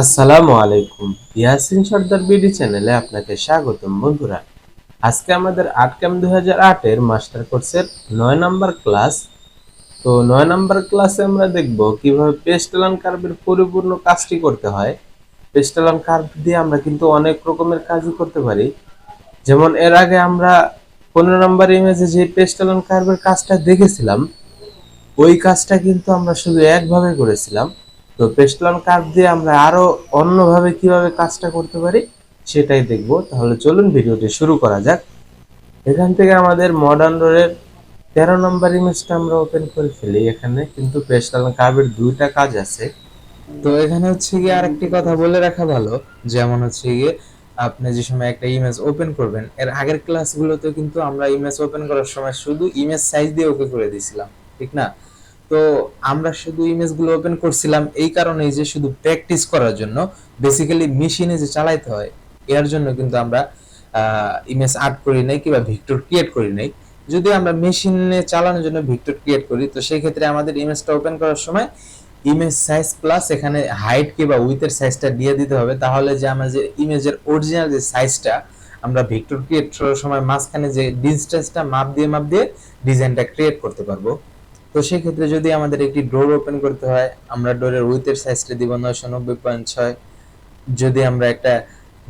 আসসালামু আলাইকুম। ইয়াসিন সর্দার বিডি চ্যানেলে আপনাকে স্বাগতম বন্ধুরা। আজকে আমাদের আট ক্যাম হাজার আটের মাস্টার কোর্সের নয় নম্বর ক্লাস। তো নয় নম্বর ক্লাসে আমরা দেখব কীভাবে পেস্টেলান কার্ভের পরিপূর্ণ কাজটি করতে হয়। পেস্টেলান কার্ভ দিয়ে আমরা কিন্তু অনেক রকমের কাজই করতে পারি। যেমন এর আগে আমরা পনেরো নম্বর ইমেজে যে পেস্টেলান কার্ভের কাজটা দেখেছিলাম, ওই কাজটা কিন্তু আমরা শুধু একভাবে করেছিলাম। তো পেস্টলান কার্ভ দিয়ে আমরা আরও অন্যভাবে কীভাবে কাজটা করতে পারি সেটাই দেখব। তাহলে চলুন ভিডিওটি শুরু করা যাক। এখান থেকে আমাদের মডার্ন রোডের তেরো নম্বর ইমেজটা আমরা ওপেন করে ফেলি এখানে, কিন্তু পেস্টলান কার্ভের দুইটা কাজ আছে। তো এখানে হচ্ছে গিয়ে আরেকটি কথা বলে রাখা ভালো, যেমন হচ্ছে গিয়ে আপনি যে সময় একটা ইমেজ ওপেন করবেন, এর আগের ক্লাসগুলোতে কিন্তু আমরা ইমেজ ওপেন করার সময় শুধু ইমেজ সাইজ দিয়ে ওকে করে দিয়েছিলাম, ঠিক না? তো আমরা শুধু ইমেজগুলো ওপেন করছিলাম এই কারণেই যে শুধু প্র্যাকটিস করার জন্য। বেসিক্যালি মেশিনে যে চালাইতে হয়, এর জন্য কিন্তু আমরা ইমেজ আর্ট করি নাই কিংবা ভিক্টর ক্রিয়েট করি নাই। যদি আমরা মেশিনে চালানোর জন্য ভিক্টর ক্রিয়েট করি, তো সেই ক্ষেত্রে আমাদের ইমেজটা ওপেন করার সময় ইমেজ সাইজ প্লাস এখানে হাইট কিংবা উইথের সাইজটা দিয়ে দিতে হবে। তাহলে যে আমরা যে ইমেজের অরিজিনাল যে সাইজটা আমরা ভিক্টর ক্রিয়েট করার সময় মাঝখানে যে ডিস্টেন্সটা মাপ দিয়ে মাপ দিয়ে ডিজাইনটা ক্রিয়েট করতে পারব। তো সেই ক্ষেত্রে যদি আমাদের একটি ডোর ওপেন করতে হয়, আমরা ডোরের উইথের সাইজটা দিব নয়শো নব্বই পয়েন্ট ছয়। যদি আমরা একটা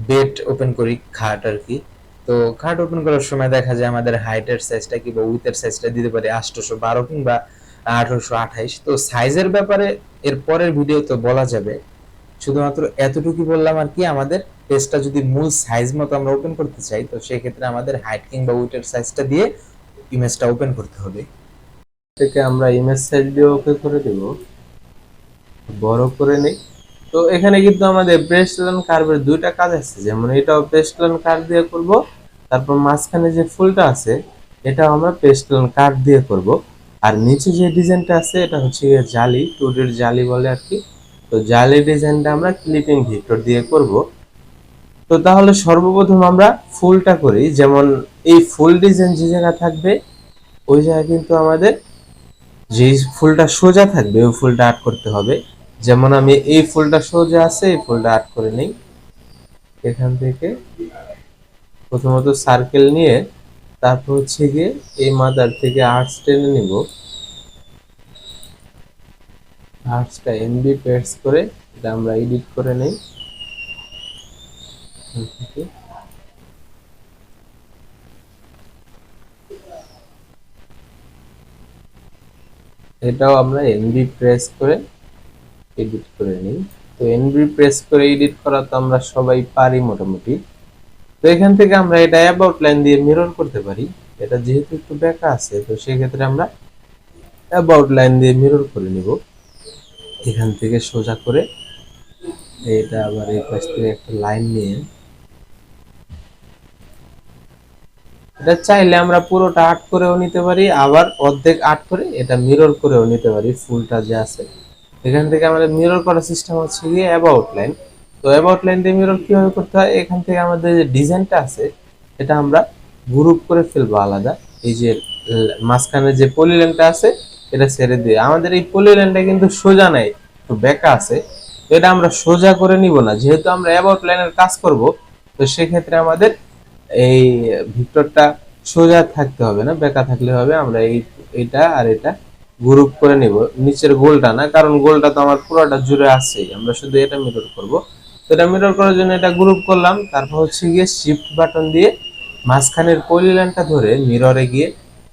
বেড ওপেন করি, খাট আর কি, তো খাট ওপেন করার সময় দেখা যায় আমাদের হাইটের সাইজটা কিংবা উইথের সাইজটা দিতে পারি আটশোশো বারো কিংবা আঠারোশো আঠাইশ। তো সাইজের ব্যাপারে এর পরের ভিডিও তো বলা যাবে, শুধুমাত্র এতটুকু বললাম আর কি, আমাদের পেজটা যদি মূল সাইজ মতো আমরা ওপেন করতে চাই, তো সেক্ষেত্রে আমাদের হাইট কিংবা উইথের সাইজটা দিয়ে ইমেজটা ওপেন করতে হবে। থেকে আমরা ইমেজ সাইজ দিয়ে ওকে করে দেব। বড় করে নেই। তো এখানে কিন্তু আমাদের প্রেস্টলান কার্ভের দুইটা কাজ আছে। যেমন এটাও প্রেস্টলান কার্ভ দিয়ে করব, তারপর মাঝখানে যে ফুলটা আছে, এটাও আমরা পেস্টলান কার্ভ দিয়ে করব। আর নিচে যে ডিজাইনটা আছে, এটা হচ্ছে জালি টুডের জালি বলে আর কি। তো জালি ডিজাইনটা আমরা ক্লিপিং ভিক্টর দিয়ে করব। তো তাহলে সর্বপ্রথম আমরা ফুলটা করি। যেমন এই ফুল ডিজাইন যে জায়গা থাকবে, ওই জায়গায় কিন্তু আমাদের যে ফুলটা সোজা থাকবে, ওই ফুলটা আর্ট করতে হবে। যেমন আমি এই ফুলটা সোজা আছে, এই ফুলটা আর্ট করে নেই। এখান থেকে প্রথমত সার্কেল নিয়ে, তারপর হচ্ছে গিয়ে এই মাদার থেকে আর্টস টেনে নিব। আর্টসটা এমবি প্রেস করে, এটা আমরা এডিট করে নেই। থেকে এটাও আমরা এনবি প্রেস করে এডিট করে নিই। তো এনবি প্রেস করে এডিট করা তো আমরা সবাই পারি মোটামুটি। তো এখান থেকে আমরা এটা অ্যাবাউট লাইন দিয়ে মিরর করতে পারি। এটা যেহেতু একটু বেঁকা আছে, তো সেক্ষেত্রে আমরা অ্যাবাউট লাইন দিয়ে মিরর করে নিব। এখান থেকে সোজা করে এটা আবার এই পাশ থেকে একটা লাইন নিয়ে এটা চাইলে আমরা পুরোটা আর্ট করেও নিতে পারি, আবার অর্ধেক আর্ট করে এটা মিরর করেও নিতে পারি, ফুলটা যে আছে। এখান থেকে আমাদের মিরর করার সিস্টেম হচ্ছে গিয়ে অ্যাবাউট লাইন তো অ্যাবাউট লাইন দিয়ে মিরর কীভাবে করতে হয়? এখান থেকে আমাদের যে ডিজাইনটা আছে, এটা আমরা গ্রুপ করে ফেলব আলাদা। এই যে মাঝখানে যে পলি লাইনটা আছে, এটা ছেড়ে দিয়ে। আমাদের এই পলি লাইনটা কিন্তু সোজা নাই, একটু বেঁকা আছে। এটা আমরা সোজা করে নিব না। যেহেতু আমরা অ্যাবাউট লাইনের কাজ করব, তো সেক্ষেত্রে আমাদের এই ভিক্টরটা সোজা থাকতে হবে না, বেঁকা থাকলে হবে। আমরা এই এটা আর এটা গ্রুপ করে নিব। নিচের গোলটা না, কারণ গোলটা তো আমার পুরোটা জুড়ে আছেই। আমরা শুধু এটা মিরর করব। তো এটা মিরর করার জন্য এটা গ্রুপ করলাম। তারপর হচ্ছে গিয়ে শিফট বাটন দিয়ে মাঝখানের পলি লাইনটা ধরে মিররে গিয়ে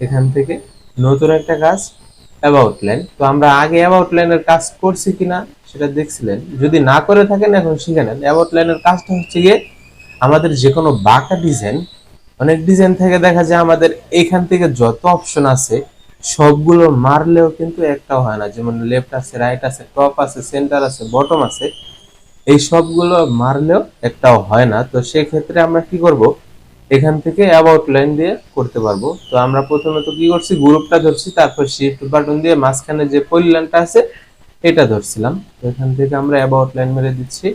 এখান থেকে নতুন একটা কাজ অ্যাবাউট লাইন তো আমরা আগে অ্যাবাউট লাইনের কাজ করছি কিনা সেটা দেখছিলেন। যদি না করে থাকেন, এখন শিখে নেন। অ্যাবাউট লাইনের কাজটা হচ্ছে গিয়ে আমাদের যে কোনো বাঁকা ডিজাইন অনেক ডিজাইন থেকে দেখা যায় আমাদের এখান থেকে যত অপশন আছে, সবগুলো মারলেও কিন্তু একটাও হয় না। যেমন লেফট আছে রাইট আছে টপ আছে সেন্টার আছে বটম আছে, এই সবগুলো মারলেও একটাও হয় না। তো সেক্ষেত্রে আমরা কি করব? এখান থেকে অ্যাবাউট লাইন দিয়ে করতে পারব। তো আমরা প্রথমে তো কি করছি? গ্রুপটা ধরছি, তারপর শিফট বাটন দিয়ে মাঝখানে যে পলিলাইনটা আছে, এটা ধরছিলাম। তো এখান থেকে আমরা অ্যাবাউট লাইন মেরে দিচ্ছি।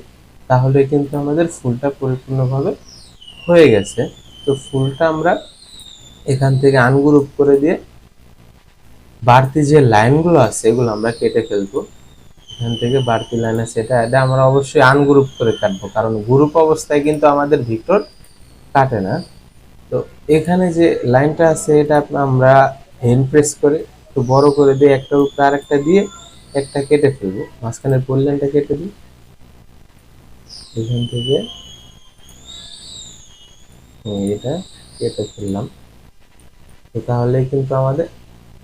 তাহলে কিন্তু আমাদের ফুলটা পরিপূর্ণভাবে হয়ে গেছে। তো ফুলটা আমরা এখান থেকে আনগ্রুপ করে দিয়ে বাড়তি যে লাইনগুলো আছে, এগুলো আমরা কেটে ফেলব। এখান থেকে বাড়তি লাইন আছে। এটা এটা আমরা অবশ্যই আনগ্রুপ করে কাটবো, কারণ গ্রুপ অবস্থায় কিন্তু আমাদের ভিক্টর কাটে না। তো এখানে যে লাইনটা আছে, এটা আমরা হেন প্রেস করে একটু বড় করে দিয়ে একটা উপরে আরেকটা দিয়ে একটা কেটে ফেলব। মাঝখানের পলিলাইনটা কেটে দিই। এখান থেকে এটা কেটে ফেললাম। তো তাহলে কিন্তু আমাদের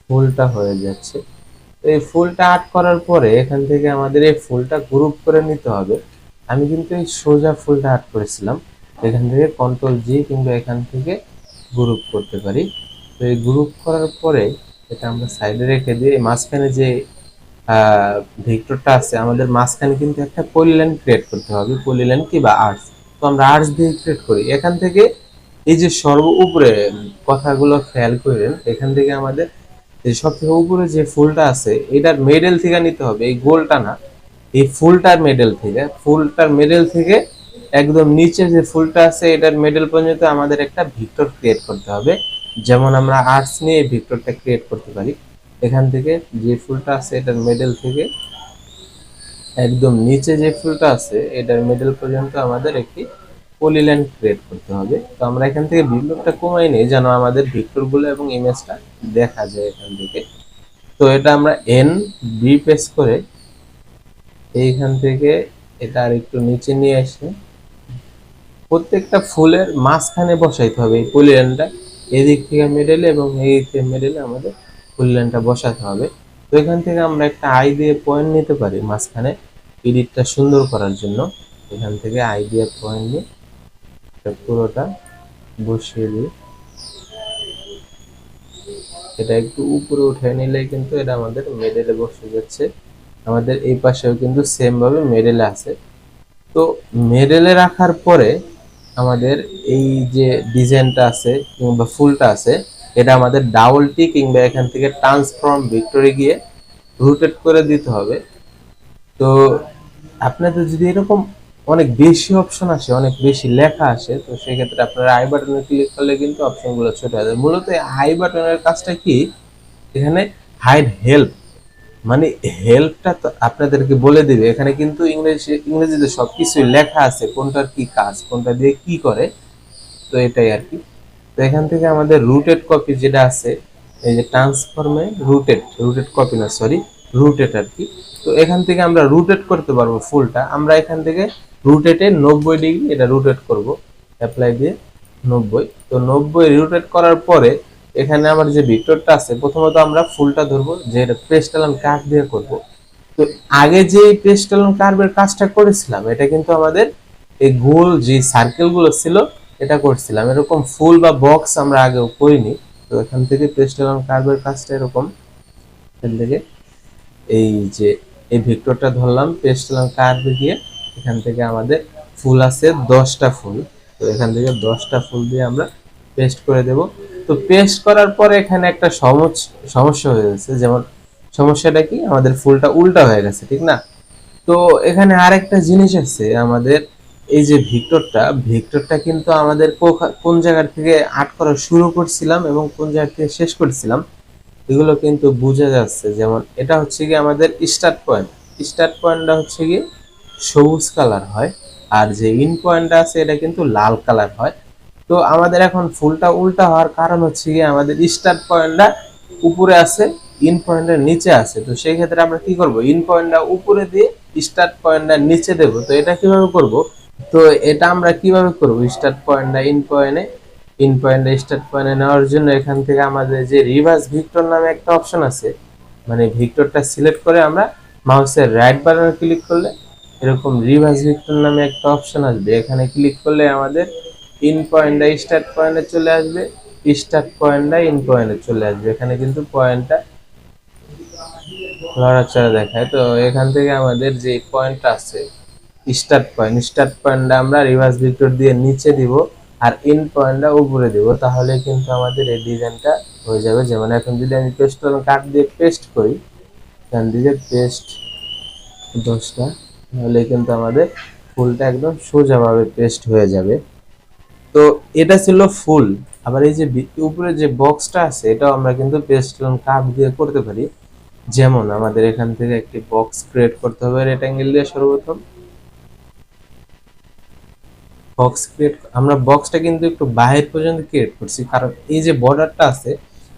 ফুলটা হয়ে যাচ্ছে। তো এই ফুলটা আর্ট করার পরে এখান থেকে আমাদের এই ফুলটা গ্রুপ করে নিতে হবে। আমি কিন্তু এই সোজা ফুলটা আর্ট করেছিলাম। এখান থেকে কন্ট্রোল জি কিংবা এখান থেকে গ্রুপ করতে পারি। তো এই গ্রুপ করার পরে এটা আমরা সাইডে রেখে দিয়ে মাঝখানে যে ভেক্টরটা আছে, আমাদের মাঝখানে কিন্তু একটা পলিলাইন ক্রিয়েট করতে হবে পলিলাইন কি বা আর্টস তো আমরা আর্টস দিয়ে ক্রিয়েট করি। এখান থেকে এই যে সর্ব উপরে কথাগুলো খেয়াল করেন, এখান থেকে আমাদের এই সব থেকে উপরে যে ফুলটা আছে, এটার মেডেল থেকে নিতে হবে, এই গোলটা না, এই ফুলটার মেডেল থেকে। ফুলটার মেডেল থেকে একদম নিচে যে ফুলটা আছে, এটার মেডেল পর্যন্ত আমাদের একটা ভিক্টর ক্রিয়েট করতে হবে। যেমন আমরা আর্টস নিয়ে ভিক্টরটা ক্রিয়েট করতে পারি। এখান থেকে যে ফুলটা আছে এটার মেডেল থেকে, একদম নিচে যে ফুলটা আছে, এটার মিডল পর্যন্ত আমাদের একটি পলিলাইন ক্রিয়েট করতে হবে। তো আমরা এখান থেকে বিপ্লবটা কমাই নিই, যেন আমাদের ভিক্টরগুলো এবং ইমেজটা দেখা যায় এখান থেকে। তো এটা আমরা এন বি প্রেস করে এইখান থেকে এটা আর একটু নিচে নিয়ে এসে প্রত্যেকটা ফুলের মাঝখানে বসাইতে হবে এই পলিলাইনটা এদিক থেকে মেডেলে এবং এই থেকে মেডেলে আমাদের পলিলাইনটা বসাতে হবে। তো এখান থেকে আমরা একটা আই দিয়ে পয়েন্ট নিতে পারি মাঝখানে। এডিটটা সুন্দর করার জন্য এখান থেকে আই দিয়ে পয়েন্ট নিয়ে পুরোটা বসিয়ে দিই। এটা একটু উপরে উঠে নিলে কিন্তু এটা আমাদের মেডেলে বসে যাচ্ছে। আমাদের এই পাশেও কিন্তু সেম ভাবে মেডেলে আছে। তো মেডেলে রাখার পরে আমাদের এই যে ডিজাইনটা আছে কিংবা ফুলটা আছে এটা আমাদের ডাবল টি কিংবা এখান থেকে ট্রান্সফর্ম ভিক্টোরে গিয়ে রোটেট করে দিতে হবে। তো আপনাদের যদি এরকম অনেক বেশি অপশন আসে, অনেক বেশি লেখা আসে, তো সেক্ষেত্রে আপনারা আই বাটনে ক্লিক করলে কিন্তু অপশনগুলো ছোট হয়ে যায় মূলত আই বাটনের কাজটা কি? এখানে হাইড হেল্প মানে হেল্পটা তো আপনাদেরকে বলে দিবে। এখানে কিন্তু ইংরেজি, ইংরেজিতে সবকিছুই লেখা আছে, কোনটার কি কাজ, কোনটা দিয়ে কি করে। তো এটাই আর কি। তো এখান থেকে আমাদের রুটেড কপি যেটা আছে, এই যে ট্রান্সফর্মে রুটেড রুটেড কপি না সরি রুটেড আর কি। তো এখান থেকে আমরা রুটেট করতে পারব ফুলটা আমরা এখান থেকে রুটেটে নব্বই ডিগ্রি এটা রুটেট করব অ্যাপ্লাই দিয়ে নব্বই। তো নব্বই রুটেট করার পরে এখানে আমার যে ভিক্টরটা আছে, প্রথমত আমরা ফুলটা ধরবো, যে এটা পেস্টালাম কার্ভ দিয়ে করব। তো আগে যে পেস্টালাম কার্ভের কাজটা করেছিলাম, এটা কিন্তু আমাদের এই গোল যে সার্কেলগুলো ছিল এটা করছিলাম। এরকম ফুল বা বক্স আমরা আগেও করিনি। তো এখান থেকে পেস্টালাম কার্ভের কাজটা এরকম। এখান থেকে এই যে এই ভিক্টরটা ধরলাম পেস্টালাম কার্ভে গিয়ে এখান থেকে আমাদের ফুল আছে দশটা ফুল। তো এখান থেকে দশটা ফুল দিয়ে আমরা পেস্ট করে দেব। তো পেস্ট করার পরে এখানে একটা সমস্যা হয়ে গেছে। যেমন সমস্যাটা কি? আমাদের ফুলটা উল্টা হয়ে গেছে, ঠিক না? তো এখানে আরেকটা জিনিস আছে আমাদের এই যে ভিক্টরটা ভিক্টরটা কিন্তু আমাদের কোন জায়গা থেকে আর্ট করা শুরু করছিলাম এবং কোন জায়গা থেকে শেষ করছিলাম, এগুলো কিন্তু বোঝা যাচ্ছে। যেমন এটা হচ্ছে কি আমাদের স্টার্ট পয়েন্ট স্টার্ট পয়েন্টটা হচ্ছে কি সবুজ কালার হয়, আর যে ইন পয়েন্টটা আছে এটা কিন্তু লাল কালার হয়। তো আমাদের এখন ফুলটা উল্টা হওয়ার কারণ হচ্ছে কি আমাদের স্টার্ট পয়েন্টটা উপরে আছে ইন পয়েন্টের নিচে আছে। তো সেই ক্ষেত্রে আমরা কি করব? ইন পয়েন্টটা উপরে দিয়ে স্টার্ট পয়েন্টটা নিচে দেব। তো এটা কীভাবে করব? তো এটা আমরা কীভাবে করব? স্টার্ট পয়েন্টটা ইন পয়েন্টে ইন পয়েন্টে স্টার্ট পয়েন্টে নেওয়ার জন্য এখান থেকে আমাদের যে রিভার্স ভিক্টর নামে একটা অপশন আছে মানে ভিক্টরটা সিলেক্ট করে আমরা মাউসের রাইট বাটনে ক্লিক করলে এরকম রিভার্স ভিক্টর নামে একটা অপশন আসবে। এখানে ক্লিক করলে আমাদের ইন পয়েন্টটা স্টার্ট পয়েন্টে চলে আসবে স্টার্ট পয়েন্টটা ইন পয়েন্টে চলে আসবে। এখানে কিন্তু পয়েন্টটা লড়াচড়া দেখায়। তো এখান থেকে আমাদের যে পয়েন্টটা আছে স্টার্ট পয়েন্ট স্টার্ট পয়েন্টটা আমরা রিভার্স ভিক্টর দিয়ে নিচে দিব আর ইন পয়েন্টটা উপরে দিব, তাহলে কিন্তু আমাদের এই ডিজাইনটা হয়ে যাবে। যেমন এখন যদি আমি পেস্ট কাট দিয়ে পেস্ট করি এখান থেকে পেস্ট দশটা, তাহলে কিন্তু আমাদের ফুলটা একদম সোজাভাবে পেস্ট হয়ে যাবে। তো এটা ছিল ফুল। আবার এই যে উপরে যে বক্সটা আছে, এটাও আমরা কিন্তু পেস্ট কাপ দিয়ে করতে পারি। যেমন আমাদের এখান থেকে একটি বক্স ক্রিয়েট করতে হবে রেক্ট্যাঙ্গেল দিয়ে সর্বপ্রথম। বক্স ক্রিয়েট আমরা বক্সটা কিন্তু একটু বাহির পর্যন্ত ক্রিয়েট করছি। কারণ এই যে বর্ডারটা আছে,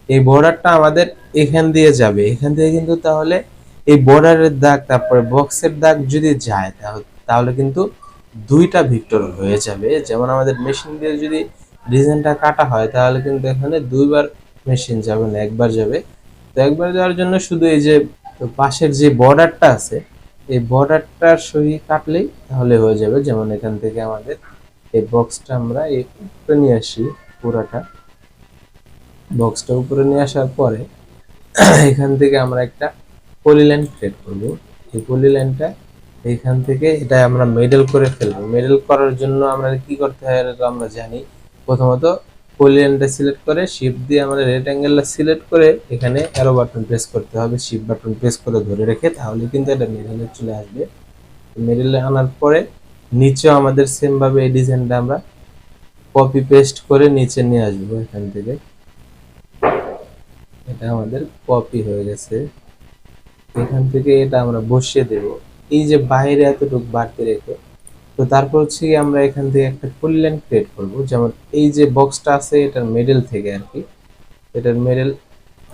এই বর্ডারটা আমাদের এখান দিয়ে যাবে। এখান থেকে কিন্তু তাহলে এই বর্ডারের দাগ, তারপরে বক্সের দাগ যদি যায় তাহলে তাহলে কিন্তু দুইটা ভিক্টর হয়ে যাবে। যেমন আমাদের মেশিন দিয়ে যদি ডিজাইনটা কাটা হয়, তাহলে কিন্তু এখানে দুইবার মেশিন যাবে না, একবার যাবে। তো একবার যাওয়ার জন্য শুধু এই যে পাশের যে বর্ডারটা আছে, এই বর্ডারটার সহি কাটলেই তাহলে হয়ে যাবে। যেমন এখান থেকে আমাদের এই বক্সটা আমরা এই উপরে নিয়ে আসি পুরাটা। বক্সটা উপরে নিয়ে আসার পরে এখান থেকে আমরা একটা পলিলাইন ক্রিয়েট করব। এই পলিলাইনটা এখান থেকে এটা আমরা মেডেল করে ফেলব মেডেল করার জন্য আমরা কি করতে হয় এটা আমরা জানি। প্রথমত পলিলাইনটা সিলেক্ট করে শিপ দিয়ে আমরা রেড অ্যাঙ্গেলটা সিলেক্ট করে এখানে অ্যারো বাটন প্রেস করতে হবে। শিপ বাটন প্রেস করে ধরে রেখে তাহলে কিন্তু এটা মেডেলে চলে আসবে। মেডেলে আনার পরে নিচেও আমাদের সেম ভাবে এই ডিজাইনটা আমরা কপি পেস্ট করে নিচে নিয়ে আসব এখান থেকে। এটা আমাদের কপি হয়ে গেছে। এখান থেকে এটা আমরা বসিয়ে দেব। এই যে বাইরে এতটুকু বাড়তে রেখে, তো তারপর হচ্ছে আমরা এখান থেকে একটা পলিলাইন ক্রিয়েট করব। যেমন এই যে বক্সটা আছে, এটার মেডেল থেকে আর কি। এটার মেডেল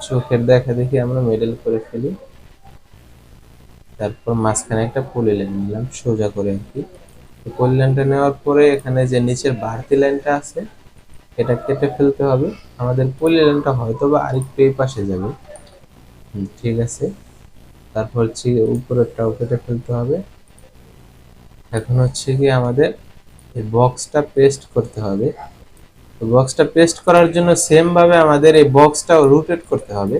চোখের দেখা দেখি আমরা মেডেল করে ফেলি। তারপর মাঝখানে একটা পলিলাইন নিলাম, সোজা করে আর কি। পলিলাইনটা নেওয়ার পরে এখানে যে নিচের বাড়তি লাইনটা আছে, এটা কেটে ফেলতে হবে। আমাদের পলিলাইনটা হয়তো বা আরেকটু এই পাশে যাবে। ঠিক আছে। তারপর হচ্ছে উপরেরটাও কেটে ফেলতে হবে। এখন হচ্ছে কি আমাদের এই বক্সটা পেস্ট করতে হবে। তো বক্সটা পেস্ট করার জন্য সেম ভাবে আমাদের এই বক্সটাও রুটেট করতে হবে।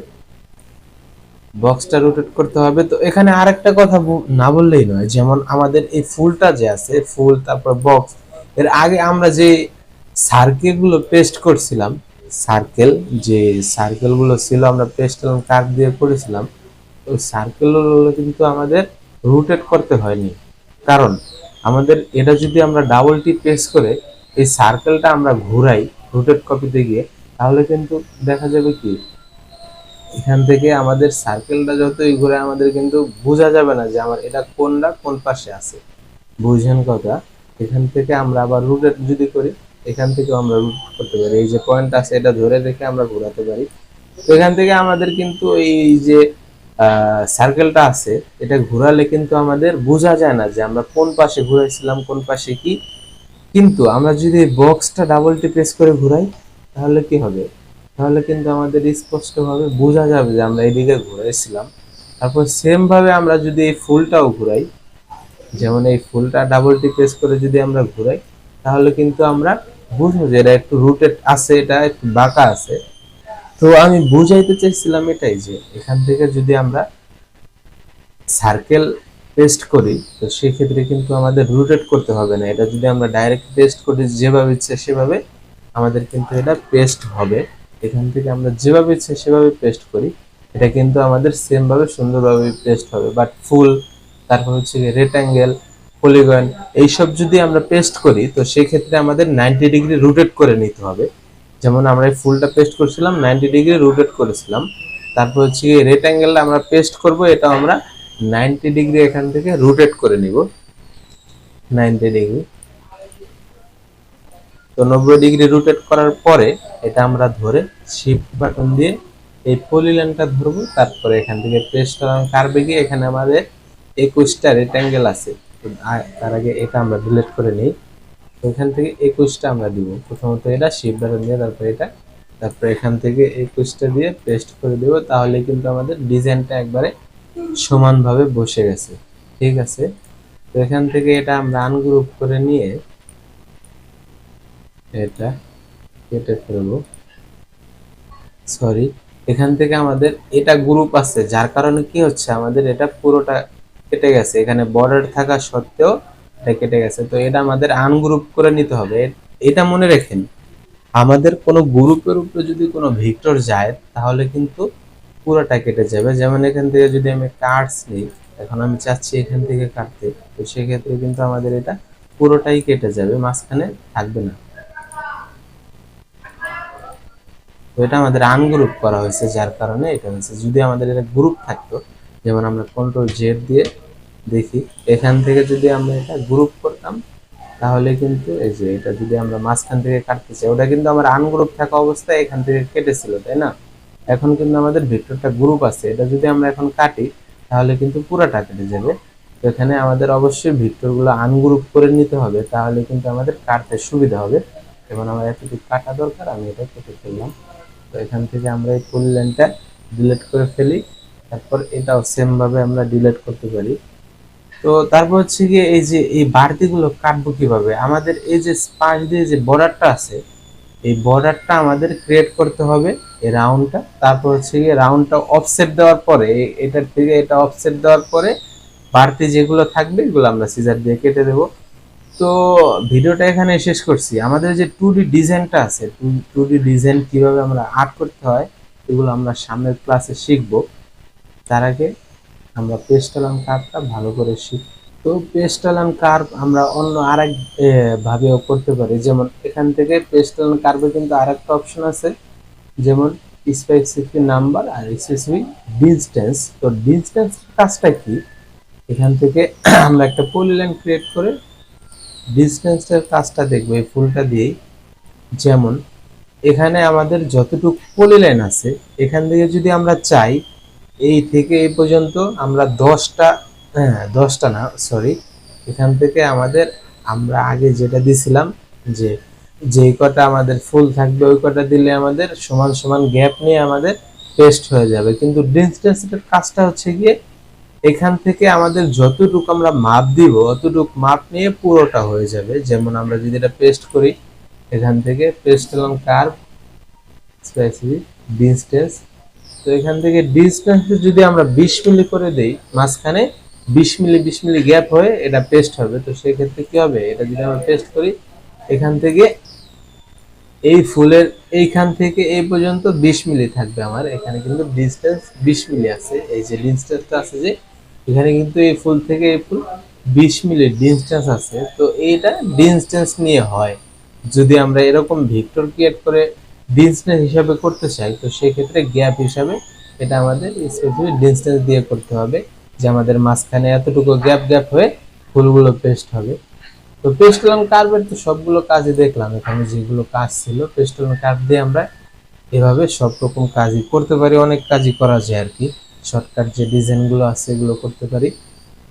বক্সটা রোটেট করতে হবে। তো এখানে আরেকটা কথা না বললেই নয়, যেমন আমাদের এই ফুলটা যে আছে, ফুল, তারপর বক্স এর আগে আমরা যে সার্কেলগুলো পেস্ট করছিলাম সার্কেল যে সার্কেলগুলো ছিল, আমরা পেস্ট কার্ড দিয়ে করেছিলাম, ওই সার্কেলগুলো কিন্তু আমাদের রুটেট করতে হয়নি। কারণ আমাদের এটা যদি আমরা ডাবল টি প্রেস করে, এই সার্কেলটা আমরা ঘুরাই রুটেট কপিতে গিয়ে, তাহলে কিন্তু দেখা যাবে কি এখান থেকে আমাদের সার্কেলটা যতই ঘুরে, আমাদের কিন্তু বোঝা যাবে না যে আমার এটা কোনটা, কোন পাশে আছে। বুঝেন কথা? এখান থেকে আমরা আবার রুটেট যদি করি, এখান থেকে আমরা রুট করতে পারি। এই যে পয়েন্ট আছে, এটা ধরে রেখে আমরা ঘোরাতে পারি। তো এখান থেকে আমাদের কিন্তু এই যে সার্কেলটা আছে, এটা ঘোরালে কিন্তু আমাদের বোঝা যায় না যে আমরা কোন পাশে ঘুরাইছিলাম, কোন পাশে কি। কিন্তু আমরা যদি বক্সটা ডাবল টি প্রেস করে ঘুরাই, তাহলে কি হবে? তাহলে কিন্তু আমাদের স্পষ্টভাবে বোঝা যাবে যে আমরা এদিকে ঘুরাইছিলাম। তারপর সেম ভাবে আমরা যদি এই ফুলটাও ঘুরাই, যেমন এই ফুলটা ডাবল টি প্রেস করে যদি আমরা ঘুরাই, তাহলে কিন্তু আমরা বুঝব যে এটা একটু রুটেড আছে, এটা একটু বাঁকা আছে। তো আমি বুঝাইতে চাইছিলাম এটাই যে এখান থেকে যদি আমরা সার্কেল পেস্ট করি, তো সেক্ষেত্রে কিন্তু আমাদের রুটেট করতে হবে না। এটা যদি আমরা ডাইরেক্ট পেস্ট করি যেভাবে ইচ্ছে সেভাবে আমাদের কিন্তু এটা পেস্ট হবে। এখান থেকে আমরা যেভাবে ইচ্ছে সেভাবে পেস্ট করি, এটা কিন্তু আমাদের সেমভাবে সুন্দরভাবে পেস্ট হবে। বাট ফুল, তারপর হচ্ছে রেক্টাঙ্গেল পলিগন এইসব যদি আমরা পেস্ট করি, তো সেক্ষেত্রে আমাদের নাইনটি ডিগ্রি রুটেট করে নিতে হবে। যেমন আমরা এই ফুলটা পেস্ট করছিলাম নাইনটি ডিগ্রি রুটেট করেছিলাম। তারপর হচ্ছে রেক্টাঙ্গেলটা আমরা পেস্ট করব এটা আমরা নাইনটি ডিগ্রি এখান থেকে রুটেট করে নিব। নাইনটি ডিগ্রি তো নব্বই ডিগ্রি রোটেট করার পরে এটা আমরা ধরে শিফট বাটন দিয়ে এই পলিলাইনটা ধরবো, তারপরে এখান থেকে প্রেস কারবে গিয়ে এখানে আমাদের একুশটা রেক্ট্যাঙ্গেল আছে। তার আগে এটা আমরা ডিলিট করে নিই। তো এখান থেকে একুশটা আমরা দিব। প্রথমত এটা শিফট বাটন দিয়ে, তারপরে এটা। তারপরে এখান থেকে একুশটা দিয়ে পেস্ট করে দেব, তাহলে কিন্তু আমাদের ডিজাইনটা একবারে সমানভাবে বসে গেছে। ঠিক আছে? তো এখান থেকে এটা আমরা আনগ্রুপ করে নিয়ে এটা কেটে ফেলব। সরি এখান থেকে আমাদের এটা গ্রুপ আছে, যার কারণে কি হচ্ছে, আমাদের এটা পুরোটা কেটে গেছে। এখানে বর্ডার থাকা সত্ত্বেও এটা কেটে গেছে। তো এটা আমাদের আনগ্রুপ করে নিতে হবে। এটা মনে রেখেন, আমাদের কোনো গ্রুপের উপরে যদি কোনো ভিক্টর যায়, তাহলে কিন্তু পুরোটা কেটে যাবে। যেমন এখান থেকে যদি আমি কাটস নিই, এখন আমি চাচ্ছি এখান থেকে কাটতে। তো সেক্ষেত্রে কিন্তু আমাদের এটা পুরোটাই কেটে যাবে, মাঝখানে থাকবে না। তো এটা আমাদের আনগ্রুপ করা হয়েছে, যার কারণে এটা হয়েছে। যদি আমাদের এটা গ্রুপ থাকতো, যেমন আমরা কন্ট্রোল জেড দিয়ে দেখি, এখান থেকে যদি আমরা এটা গ্রুপ করতাম, তাহলে কিন্তু এই যে এটা যদি আমরা মাঝখান থেকে কাটতে চাই, ওটা কিন্তু আমার আনগ্রুপ থাকা অবস্থায় এখান থেকে কেটেছিল, তাই না? এখন কিন্তু আমাদের ভিক্টরটা গ্রুপ আছে। এটা যদি আমরা এখন কাটি, তাহলে কিন্তু পুরাটা কেটে যাবে। তো এখানে আমাদের অবশ্যই ভিক্টরগুলো আনগ্রুপ করে নিতে হবে, তাহলে কিন্তু আমাদের কাটতে সুবিধা হবে। যেমন আমার এতটুকু কাটা দরকার, আমি এটা কেটে ফেললাম। তো এখান থেকে আমরা এই ফুল লাইনটা ডিলিট করে ফেলি। তারপর এটাও সেম ভাবে আমরা ডিলিট করতে পারি। তো তারপর হচ্ছে গিয়ে এই যে, এই বাড়তিগুলো কাটবো কীভাবে? আমাদের এই যে স্পাশ দিয়ে যে বর্ডারটা আছে, এই বর্ডারটা আমাদের ক্রিয়েট করতে হবে এই রাউন্ডটা তারপর হচ্ছে গিয়ে রাউন্ডটা অফসেট দেওয়ার পরে, এটার থেকে এটা অফসেট দেওয়ার পরে বাড়তি যেগুলো থাকবে, এগুলো আমরা সিজার দিয়ে কেটে দেবো। তো ভিডিওটা এখানে শেষ করছি। আমাদের যে টু ডি ডিজাইনটা আছে টু ডি ডিজাইন কীভাবে আমরা আর্ট করতে হয় এগুলো আমরা সামনের ক্লাসে শিখব। তার আগে আমরা পেস্টালান কার্ভটা ভালো করে শিখ তো পেস্টালান কার্ভ আমরা অন্য আরেক এ, ভাবেও করতে পারি। যেমন এখান থেকে পেস্টালান কার্ভে কিন্তু আরেকটা অপশন আছে যেমন স্পেসিফিক নাম্বার আর স্পেসিফিক ডিস্টেন্স তো ডিস্টেন্স কাজটা কি? এখান থেকে আমরা একটা পলিলাইন ক্রিয়েট করে ডিস্টেন্সের কাজটা দেখব, এই ফুলটা দিয়েই। যেমন, এখানে আমাদের যতটুকু পলিলাইন আছে, এখান থেকে যদি আমরা চাই, এই থেকে এই পর্যন্ত আমরা দশটা হ্যাঁ দশটা না সরি এখান থেকে আমাদের, আমরা আগে যেটা দিছিলাম, যে যেই কটা আমাদের ফুল থাকবে, ওই কটা দিলে আমাদের সমান সমান গ্যাপ নিয়ে আমাদের পেস্ট হয়ে যাবে। কিন্তু ডিস্টেন্সের কাজটা হচ্ছে গিয়ে এখান থেকে আমাদের যতটুকু আমরা মাপ দিব, অতটুকু মাপ নিয়ে পুরোটা হয়ে যাবে। যেমন আমরা যদি এটা পেস্ট করি, এখান থেকে পেস্ট এবং কার্ভ স্পেসিফিক ডিস্টেন্স তো এখান থেকে ডিস্টেন্স যদি আমরা বিশ মিলি করে দেই, মাঝখানে বিশ মিলি বিশ মিলি গ্যাপ হয়ে এটা পেস্ট হবে। তো সেক্ষেত্রে কি হবে? এটা যদি আমরা পেস্ট করি, এখান থেকে এই ফুলের, এইখান থেকে এই পর্যন্ত বিশ মিলি থাকবে আমার। এখানে কিন্তু ডিস্টেন্স বিশ মিলি আছে। এই যে ডিস্টেন্সটা আছে যে এখানে কিন্তু এই ফুল থেকে এই ফুল বিশ মিলি ডিস্টেন্স আছে। তো এইটা ডিস্টেন্স নিয়ে হয়। যদি আমরা এরকম ভিক্টর ক্রিয়েট করে ডিস্টেন্স হিসাবে করতে চাই, তো সেক্ষেত্রে গ্যাপ হিসাবে এটা আমাদের স্পেসিফিক ডিস্টেন্স দিয়ে করতে হবে, যে আমাদের মাঝখানে এতটুকু গ্যাপ গ্যাপ হয়ে ফুলগুলো পেস্ট হবে। তো পেস্টলন কার্ভের তো সবগুলো কাজই দেখলাম, এখানে যেগুলো কাজ ছিল পেস্টলন কার্ভ দিয়ে আমরা এভাবে সব রকম কাজই করতে পারি, অনেক কাজই করা যায় আর কি। শর্টকাট যে ডিজাইনগুলো আছে এগুলো করতে পারি।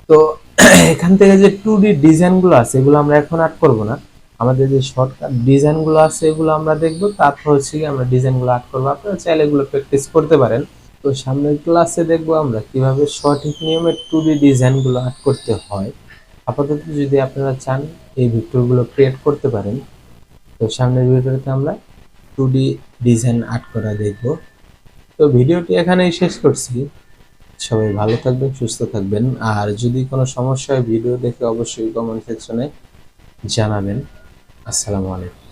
তো এখান থেকে যে টু ডি ডিজাইনগুলো আছে, এগুলো আমরা এখন আর্ট করব না। আমাদের যে শর্টকাট ডিজাইনগুলো আছে, এগুলো আমরা দেখব। তারপর হচ্ছে কি আমরা ডিজাইনগুলো আর্ট করব। আপনারা চাইলে এগুলো প্র্যাকটিস করতে পারেন। তো সামনের ক্লাসে দেখব আমরা কীভাবে সঠিক নিয়মে টু ডি ডিজাইনগুলো আর্ট করতে হয়। আপাতত যদি আপনারা চান, এই ভিক্টরগুলো ক্রিয়েট করতে পারেন। তো সামনের ভিডিওতে আমরা টু ডি ডিজাইন আর্ট করা দেখব। তো ভিডিওটি এখানেই শেষ করছি। সবাই ভালো থাকবেন, সুস্থ থাকবেন। আর যদি কোনো সমস্যা হয়, ভিডিও দেখে অবশ্যই কমেন্ট সেকশনে জানাবেন। আসসালামু আলাইকুম।